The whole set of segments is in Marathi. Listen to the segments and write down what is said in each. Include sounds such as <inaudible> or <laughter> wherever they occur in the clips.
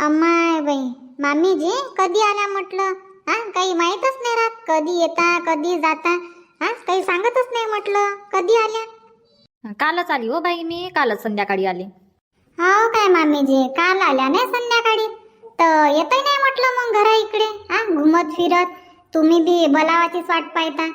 अम्माय बाई मामीजी कधी आल्या म्हटलं? हा काही माहीतच नाही राहत. कधी येता कधी जाता. हा काही सांगतच नाही म्हटलं. कधी आल्या? कालच आली हो बाई मी. कालच संध्याकाळी आली. हो काय मामीजी काल आल्या नाही संध्याकाळी? तर येतही नाही म्हटलं मग घरा इकडे. हा घुमत फिरत. तुम्ही बी बोलावाचीच वाट पाहता.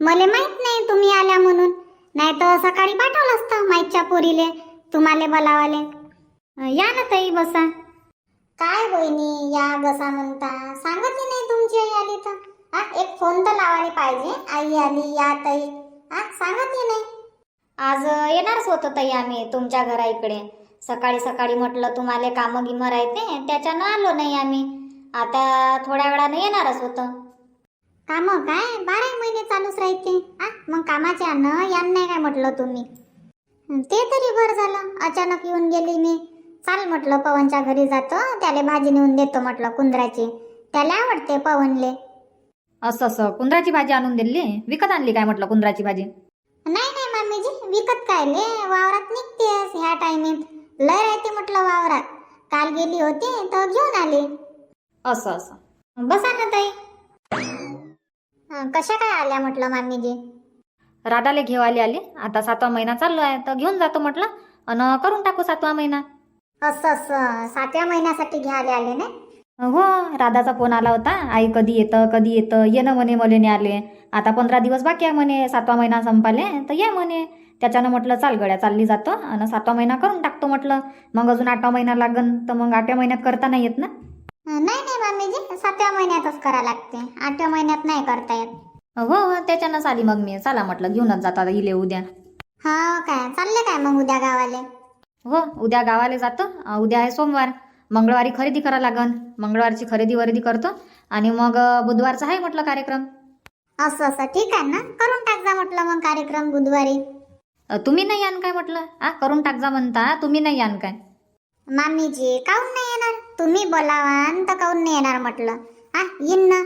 मला माहीत नाही तुम्ही आल्या म्हणून. नाही तर सकाळी पाठवलं असतं माईच्या पोरीले तुम्हाला बोलावाले. या ना ताई बसा. काय बहिणी या बसा म्हणता सांगितली नाही तुमची आई आली तर? हा एक फोन तर लावायला पाहिजे. आई आली या ताई. हा सांगितली नाही. आज येणारच होतो ताई आम्ही तुमच्या घरा इकडे सकाळी सकाळी म्हटलं तुम्हाला कामं गिमं राहते त्याच्यानं आलो नाही आम्ही. आता थोड्या वेळानं येणारच होतं. काम काय? बारा महिने चालूच राहते हा मग कामाच्या न यान नाही काय म्हटलं तुम्ही? ते तरी बरं झालं. अचानक येऊन गेली मी. चाल म्हटलं पवनच्या घरी जातो त्याला भाजी नेऊन देतो म्हटलं कुंदराची. त्याला आवडते पवनले. असं असं. कुंदराची भाजी आणून दिली? विकत आणली काय म्हटलं कुंदराची भाजी? नाही नाही मामीजी. विकत काय ले? वावरात निघतेस ह्या टायमिंग लय राहते म्हटलं वावरात. काल गेली होती तर घेऊन आली. असं असं. बसा ना ताई. अं, कशा काय आल्या म्हटलं मामीजी? राधाले घेवाले आली आता सातवा महिना चाललो आहे तर घेऊन जातो म्हटलं. अन करून टाकू सातवा महिना. असं असं. सातव्या महिन्यासाठी घ्यायला आले ना? हो राधाचा फोन आला होता. आई कधी येतं कधी येतं? ये ना म्हणे मले आले आता पंधरा दिवस बाकी आहे म्हणे. सातवा महिना संपाले तर ये म्हणे. त्याच्यानं म्हटलं चाल गड्या चालली जातो. आणि सातवा महिना करून टाकतो म्हटलं. मग अजून आठवा महिना लागन तर मग आठव्या महिन्यात करता नाही येत ना? नाही नाही मामीजी. सातव्या महिन्यातच करा लागते. आठव्या महिन्यात नाही करता येत. हो हो. त्याच्यानंच आली मग मी. चला म्हटलं घेऊनच जातो. इले उद्या. हा काय? चालले काय मग उद्या गावाले? हो उद्या गावाला जातो. उद्या आहे सोमवार. मंगळवारी खरेदी करा लागन. मंगळवारची खरेदी वरेदी करतो. आणि मग बुधवारचा आहे म्हटलं कार्यक्रम. असं असं. ठीक आहे ना. करून टाक जा म्हटलं मग कार्यक्रम बुधवारी. तुम्ही नाही आण काय म्हटलं? आ करून टाक जा म्हणता. तुम्ही नाही आण काय? मामीजी काऊन नाही येणार? तुम्ही बोलावान तर काऊन नाही येणार म्हटलं. हा येईन ना.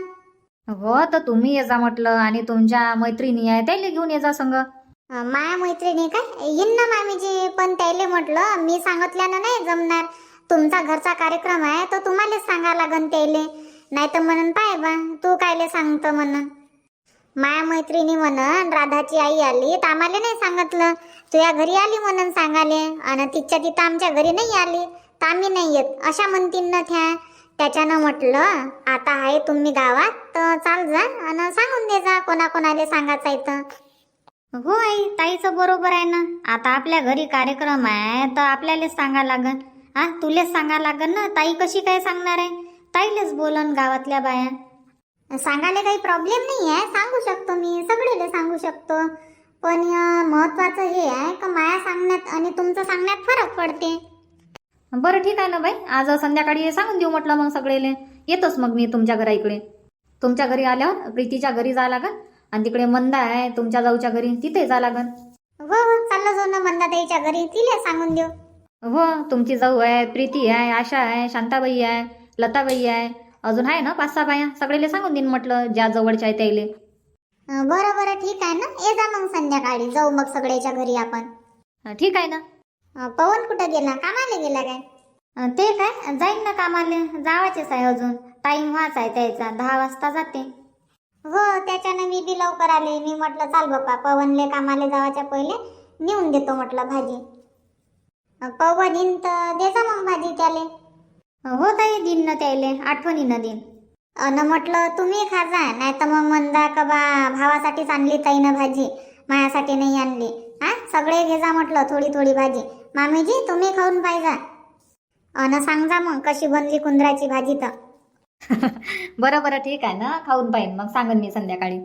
हो तर तुम्ही ये जा म्हटलं. आणि तुमच्या मैत्रिणी आहे त्याला घेऊन ये जा संग. माया मैत्रिणी काय येईन ना मामीजी पण त्याले म्हटलं मी सांगितल्यानं नाही जमणार. तुमचा घरचा कार्यक्रम आहे तर तुम्हालाच सांगा लागन त्याले. नाही तर म्हणून पाय बा तू कायले सांगतो म्हणून माया मैत्रिणी म्हणन राधाची आई आली तर आम्हाला नाही सांगितलं. तुझ्या घरी आली म्हणून सांगाले आणि तिच्या तिथं आमच्या घरी नाही आली तर आम्ही नाही येत. अशा म्हणतील ना त्या. त्याच्यानं म्हटलं आता आहे तुम्ही गावात तर चाल जा आणि सांगून दे जा कोणाकोणाला सांगायचं आहे तर. हो आई ताईचं बरोबर आहे ना. आता आपल्या घरी कार्यक्रम आहे तर आपल्यालाच सांगा लागन. हा तुलेच सांगा लागन ना. ताई कशी काय सांगणार आहे? ताईलेच बोलन गावातल्या बाया. सांगायला काही प्रॉब्लेम नाही आहे सांगू शकतो मी. सगळेले सांगू शकतो. पण महत्वाचं हे आहे का माया सांगण्यात आणि तुमचं सांगण्यात फरक पडते? बरं ठीक आहे ना बाई. आज संध्याकाळी सांगून देऊ म्हटलं मग सगळेले. येतोच मग मी तुमच्या घरा इकडे तुमच्या घरी आल्यावर प्रीतीच्या घरी जा लागन. आणि तिकडे मंदा आहे तुमच्या जाऊच्या घरी तिथे जा लागन. हो हो चाललं जाऊ ना मंदाताईच्या घरी. तिला सांगून देऊ. हो तुमची जाऊ आहे प्रीती आहे आशा आहे शांताबाई आहे लताबाई आहे. अजून आहे ना पाच सहा बाया? सगळेले सांगून देईन म्हटलं ज्या जवळच्या आहे त्याले. अं, बरं बरं ठीक आहे ना. ये जा मग संध्याकाळी. जाऊ मग सगळ्याच्या घरी आपण. ठीक आहे ना. अं, पवन कुठं गेला? कामाला गेला काय? अं, ते काय? जाईन ना कामाले. जावाचेच आहे अजून. टाइम व्हाच आहे त्याचा. दहा वाजता जाते. हो त्याच्यानं मी बी लवकर आले. मी म्हटलं चाल बाप्पा पवनले कामाला जावाच्या पहिले नेऊन देतो म्हटलं भाजी. पवन येईन तर दे जा मग भाजी त्याले. हो ताई दिन न त्याले. आठवणीनं दिन अन म्हटलं तुम्ही खाजा नाही तर मग म्हणता का बा भावासाठीच आणली ताईनं भाजी. माझ्यासाठी नाही आणली. हा सगळे घे जा म्हटलं थोडी थोडी भाजी. मामीजी तुम्ही खाऊन पाहिजा. अन सांगजा मग कशी बनली कुंदराची भाजी तर. <laughs> बरं बरं ठीक आहे ना. खाऊन पाहिन. मग सांगन मी संध्याकाळी.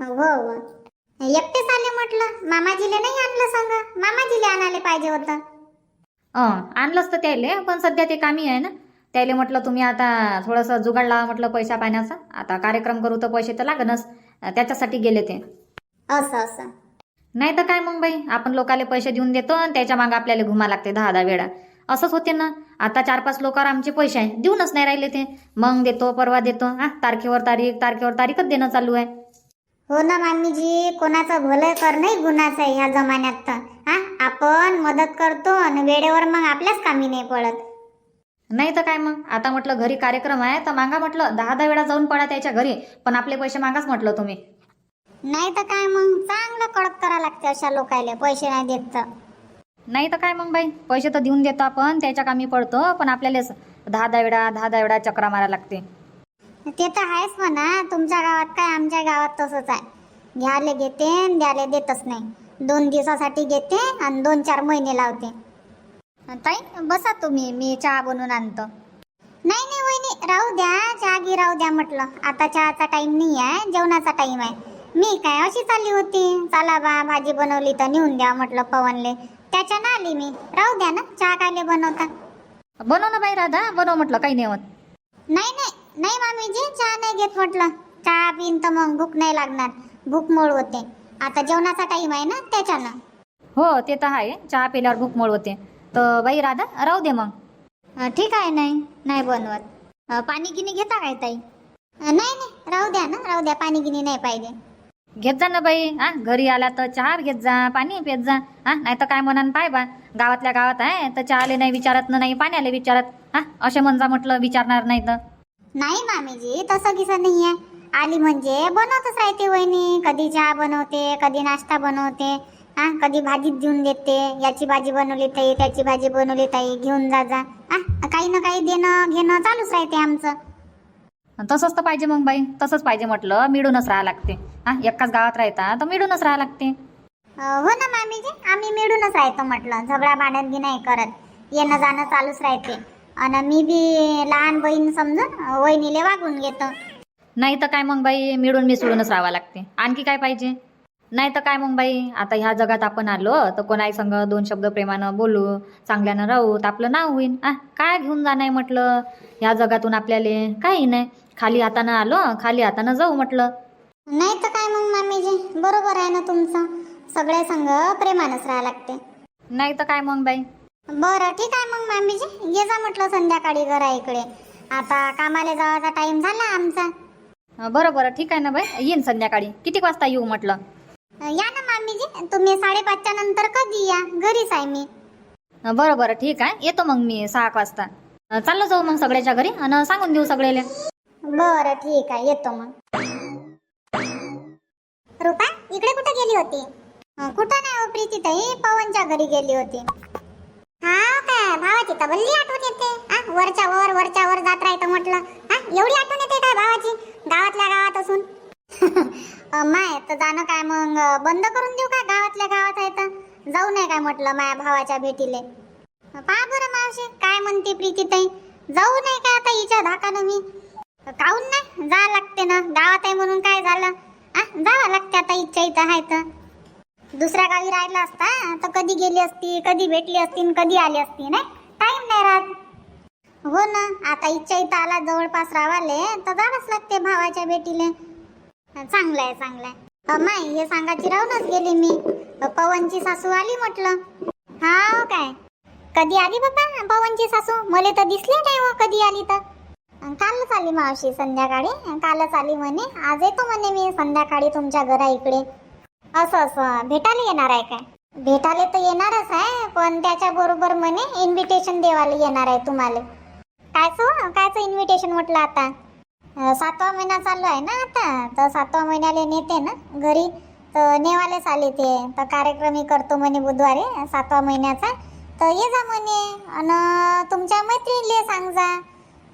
हो हो. एकटेच आले म्हटलं. मामाजीले नाही आणलं सांग. मामाजीले आणायला पाहिजे होतं. अं आणलंच तर त्याले पण सध्या ते कामी आहे ना. त्याले म्हटलं तुम्ही आता थोडंसं जुगाड लावा म्हटलं पैसा पाण्याचा. आता कार्यक्रम करू तर पैसे तर लागनच. त्याच्यासाठी गेले ते. असं असं. नाही तर काय मग बाई? आपण लोकाले पैसे देऊन देतो आणि त्याच्यामागे आपल्याला घुमा लागते दहा दहा वेळा. असंच होते ना. आता चार पाच लोकांवर आमचे पैसे आहे. देऊनच नाही राहिले ते. मग देतो परवा देतो. हा तारखेवर तारीख तारखेवर तारीखच देणं चालू आहे. हो ना मामीजी. कोणाचं भलं करणंही गुन्हाच आहे ह्या जमान्यात तर. हा आपण मदत करतो आणि वेळेवर मग आपल्याच कामी नाही पडत. नाही तर काय मग? आता म्हटलं घरी कार्यक्रम आहे तर मागा म्हटलं दहा दहा वेळा जाऊन पडा त्याच्या घरी पण आपले पैसे मागाच म्हटलं तुम्ही. नाही तर काय मग? चांगलं कडक करा लागते अशा लोकायले. पैसे नाही देत तर. नाही तर काय मग बाई? पैसे तर देऊन देतो आपण त्याच्या कामी पडतो पण आपल्याला दहा दहा वेळा दहा दहा वेळा चक्रा मारा लागते. ते तर आहेच म्हणा तुमच्या गावात काय आमच्या गावात तसंच आहे. घ्यायला घेते आणि द्याले देतच नाही. दोन दिवसासाठी घेते आणि दोन चार महिने लावते. ताई बसा तुम्ही मी चहा बनवून आणतो. नाही नाही वहिनी राहू द्या चहा घे राहू द्या म्हटलं. आता चहाचा टाईम नाही आहे जेवणाचा टाईम आहे. मी काय अशी चालली होती? चला बा भाजी बनवली तर नेऊन द्या म्हटलं पवनले. त्याच्यानं आली मी राहू द्या ना चहा कायले बनवता. बनव ना बाई राधा बनव म्हटलं काही नाही होत नाही नाही नाही मामीजी चहा नाही घेत म्हटलं. चहा पिन तर मग भूक नाही लागणार. भूक मोड होते. आता जेवणाचा टाइम आहे ना त्याच्यानं. हो ते तर आहे. चहा पिल्यावर भूक मोड होते. तर बाई राधा राहू दे मग. अं, ठीक आहे नाही नाही बनवत. अं, पाणी गिनी घेता काय ताई? अं, नाही नाही राहू द्या ना राहू द्या पाणी गिनी नाही पाहिजे. घेत जा ना बाई हा? घरी आला तर चहा घेत जा पाणी पेत जा हा? नाही तर काय म्हणान पाय बा. गावातल्या गावात आहे तर चहाले नाही विचारत ना नाही पाण्याले विचारत हा? असे म्हणजा म्हटलं विचारणार नाही तर. नाही मामीजी तसं किसं नाही आहे. आली म्हणजे बनवतच राहते वहिनी. कधी चहा बनवते कधी नाश्ता बनवते हा? कधी भाजीत देऊन देते. याची भाजी बनवली ताई त्याची भाजी बनवली ताई घेऊन जा जा. हा? काही ना काही देणं घेणं चालूच राहते आमचं. तसंच तर पाहिजे मग बाई. तसंच पाहिजे म्हटलं मिळूनच राहा लागते. हा एकाच गावात राहता तर मिळूनच राहा लागते. हो ना मामीजी आम्ही मिळूनच राहतो म्हटलं. झगडा भांडणगी नाही करत. येणं जाणं चालूच राहते. आणि मी बी लहान बहीण समजून वहिनीले वागून घेतो. नाही तर काय मग बाई मिळून मिसळूनच राहावं लागते. आणखी काय पाहिजे? नाही तर काय मग बाई? आता ह्या जगात आपण आलो तर कोणाही संग दोन शब्द प्रेमानं बोलू चांगल्यानं राहू तर आपलं नाव होईन. आ काय घेऊन जाणार म्हटलं? ह्या जगातून आपल्याला काही नाही. खाली हातानं आलो खाली हातानं जाऊ म्हटलं. नाही तर काय मग मामीजी? बरोबर आहे ना तुमचं. सगळे संग प्रेमानच राहा लागते. नाही तर काय मग बाई? बरं ठीक आहे मग मामीजी. ये जा म्हटलं संध्याकाळी घरा इकडे. आता कामाला जावाचा टाइम झाला आमचा. अं, बरं बरं ठीक आहे ना बाई. येईन संध्याकाळी. किती वाजता येऊ म्हटलं? या ना मामीजी तुम्ही साडेपाचच्या नंतर कधी या? घरीच आहे मी. बरं बरं ठीक आहे. येतो मग मी सहा एक वाजता. अं, चाललो जाऊ मग सगळ्याच्या घरी आणि सांगून देऊ सगळेले बरं ठीक आहे. येतो मग. रुपा इकडे कुठे गेली होती? अं, कुठं नाही हो प्रीती ताई? पवनच्या घरी गेली होती. हा काय? भावाची तबल्ली आठवण येते. हा वरच्या वर वरच्या वर जात राहतं म्हटलं. हा एवढी आठवण येते काय भावाची? गावातल्या गावात असून. माय तर जाणं काय मग? बंद करून देऊ का गावातल्या गावात आहे तर? जाऊ नये काय म्हटलं माया भावाच्या भेटीले. पहा बरं मावशी काय म्हणते प्रीती ताई? जाऊ नये का आता हिच्या धाकानं मी? काऊन नाही? जा लागते ना. गावात आहे म्हणून काय झालं? आ जावं लागते आता इच्छा इथं आहे तर. दुसऱ्या गावी राहिला असता तर कधी गेली असती कधी भेटली असती आणि कधी आली असती नाही? टाइम नाही राहत. हो ना आता इच्छा इथं आला जवळपास रावाले तर जावंच लागते भावाच्या भेटीले. चांगलं आहे चांगलं आहे. माय हे सांगायची राहूनच गेली मी. पवनची सासू आली म्हटलं. हा हो काय? कधी आली बाबा पवनची सासू? मला तर दिसली नाही हो कधी आली तर. कालच आली मावशी संध्याकाळी. कालच आली म्हणे. आज येतो म्हणे मी संध्याकाळी तुमच्या घरा इकडे. असं असं. भेटायला येणार आहे काय? भेटायला तर येणारच आहे पण त्याच्या बरोबर म्हणे इन्व्हिटेशन देवाला येणार आहे तुम्हाला. कायचं कायचं इन्व्हिटेशन म्हटलं आता? सातवा महिना चालू आहे ना आता? तर सातवा महिन्याला नेते ना घरी. तर नेवालेच आले ते. तर कार्यक्रमही करतो म्हणे बुधवारी सातवा महिन्याचा. तर ये जा म्हणे आणि तुमच्या मैत्रिणीले सांग जा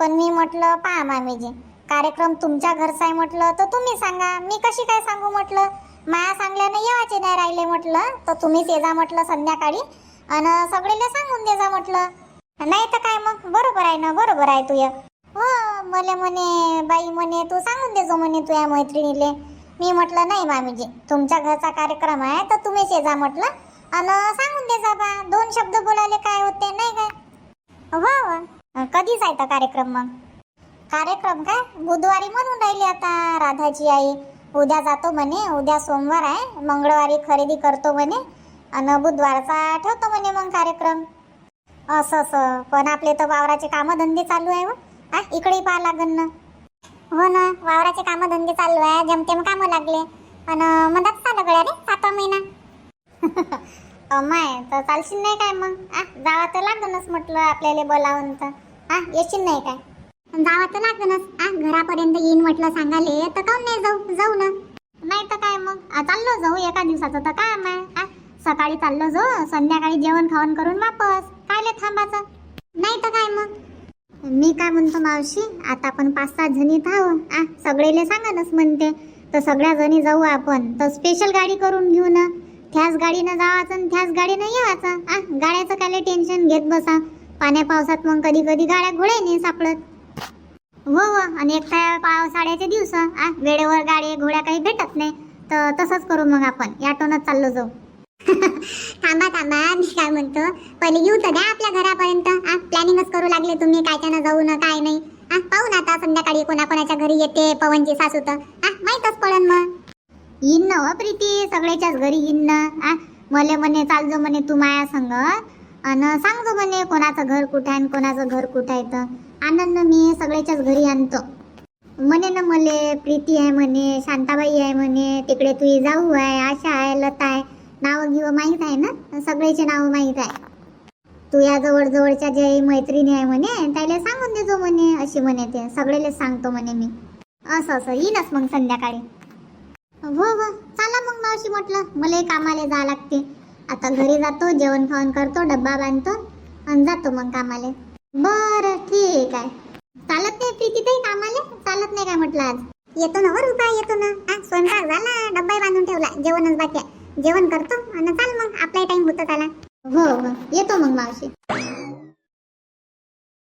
पण मी म्हटलं पहा मामीजी कार्यक्रम तुमच्या घरचा आहे म्हटलं तर तुम्ही सांगा. मी कशी काय सांगू म्हटलं? माया सांगल्यानं येवाचे नाही राहिले म्हटलं. तर तुम्हीच ये जा म्हटलं संध्याकाळी. आणि सगळेला सांगून दे जा म्हटलं. नाही तर काय मग? बरोबर आहे ना बरोबर आहे तुया. हो मला म्हणे बाई म्हणे तू सांगून दे जो म्हणे या मैत्रिणीले. मी म्हटलं नाही मामीजी तुमच्या घरचा कार्यक्रम आहे तर तुम्हीच ये जा म्हटलं. आणि सांगून दे जा बा दोन शब्द बोलायले काय होते नाही काय? हो हो. कधीच आहे तर कार्यक्रम मग? कार्यक्रम काय? बुधवारी म्हणून राहिली आता राधाची आई. उद्या जातो म्हणे उद्या सोमवार आहे मंगळवारी खरेदी करतो म्हणे आणि बुधवारचा ठेवतो म्हणे मग कार्यक्रम. असं असं. पण आपले तर वावराचे कामधंदे चालू आहे हो. हा इकडे पाहा लागन ना. हो ना वावराचे कामधंदे चालू आहे जमतेम कामं लागले. पण मधात चालू गड्या रे सातवा महिना. <laughs> अमाय तर चालशील नाही काय मग? आ जावा तर लागनच म्हटलं आपल्याला बोलावून तर. आ येशील नाही काय? जावा तर लागणच आ घरापर्यंत येईन म्हटलं सांगाले तर काऊन नाही जाऊ? जाऊ ना. नाही तर काय मग? चाललो जाऊ एका दिवसाचं तर काम आहे आ सकाळी चाललो जाऊ संध्याकाळी जेवण खावण करून वापस. कायले थांबायचं नाही तर काय मग? मी काय म्हणतो मावशी आता आपण पाच सात जणी आहो आ सगळेले सांगानच म्हणते. तर सगळ्या जणी जाऊ आपण. तर स्पेशल गाडी करून घेऊ ना. त्याच गाडीनं जावाचं आणि त्याच गाडीनं येवाचं. आ गाड्याचं काय टेन्शन घेत बसा. पाण्या पावसात मग कधी कधी गाड्या घोड्या नाही सापडत. हो हो आणि एक तर पावसाळ्याचे दिवस. आ वेळेवर गाडी घोड्या काही भेटत नाही. तर तसंच करू मग आपण. याटोनच चाललो जाऊ. थांबा थांबा मी काय म्हणतो? पहिले येऊ तर द्या आपल्या घरापर्यंत. आ प्लॅनिंगच करू लागले तुम्ही काय त्यानं जाऊ ना काय नाही. आ पाहू ना आता संध्याकाळी कोणाकोणाच्या घरी येते पवनची सासू तर. आ माहीतच पडन मग. येईन ना हो प्रीती सगळ्याच्याच घरी येईन ना. आ मले म्हणे चालजो म्हणे तू माया संग. अन सांगजो म्हणे कोणाचं घर कुठं आहे आणि कोणाचं घर कुठं आहे तर. आनंद मी सगळ्याच्याच घरी आणतो. म्हणे ना मले प्रीती आहे म्हणे शांताबाई आहे म्हणे तिकडे तुझी जाऊ आहे आशा आहे लता आहे. नाव गिव माहीत आहे ना? सगळ्याचे नाव माहीत आहे. तू या जवळ जवळच्या जे मैत्रिणी आहे म्हणे त्याला सांगून देतो म्हणे अशी म्हणे ते. सगळेले सांगतो म्हणे मी. असं असं. येईलच मग संध्याकाळी. हो हो. चला मग मावशी म्हटलं. मला कामाला जा लागते. आता घरी जातो जेवण खावण करतो डब्बा बांधतो आणि जातो मग कामाला. बरं ठीक आहे. चालत नाही प्रीती ताई कामाला? चालत नाही काय म्हटलं आज? येतो ना हो वर उपाय येतो ना. स्वयंपाक झाला. डब्बाही बांधून ठेवला. जेवणच बाकी जेवण करतो. आणि चाल मग आपलाही टाइम होतो त्याला हो हो. येतो मग मावशी.